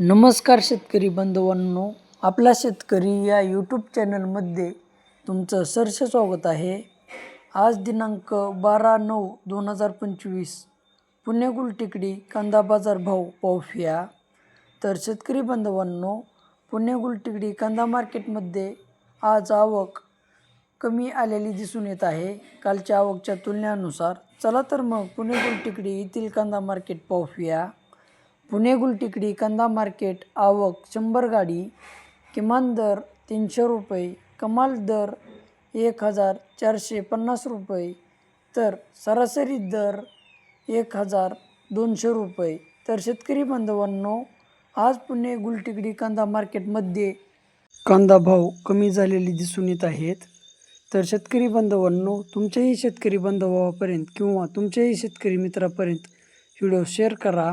नमस्कार शेतकरी बांधवांनो आपला शेतकरी या यूट्यूब चॅनलमध्ये तुमचं सरसे स्वागत आहे. आज दिनांक बारा नऊ दोन हजार पंचवीस पुणे गुलटेकडी कांदा बाजार भाव पाहूया तर शेतकरी बांधवांनो पुणे गुलटेकडी कांदा मार्केटमध्ये आज आवक कमी आलेली दिसून येत आहे. कालच्या आवकच्या तुलनेनुसार चला तर मग पुणे गुलटेकडी येथील कांदा मार्केट पाहूया पुणे गुलटेकडी कांदा मार्केट आवक शंभर गाडी किमान दर तीनशे रुपये कमाल दर एक हजार चारशे पन्नास रुपये तर सरासरी दर एक हजार दोनशे रुपये. तर शेतकरी बांधवांनो आज पुणे गुलटेकडी कांदा मार्केटमध्ये कांदा भाव कमी झालेले दिसून येत आहेत. तर शेतकरी बांधवांनो तुमच्याही शेतकरी बांधवापर्यंत किंवा तुमच्याही शेतकरी मित्रापर्यंत व्हिडिओ शेअर करा.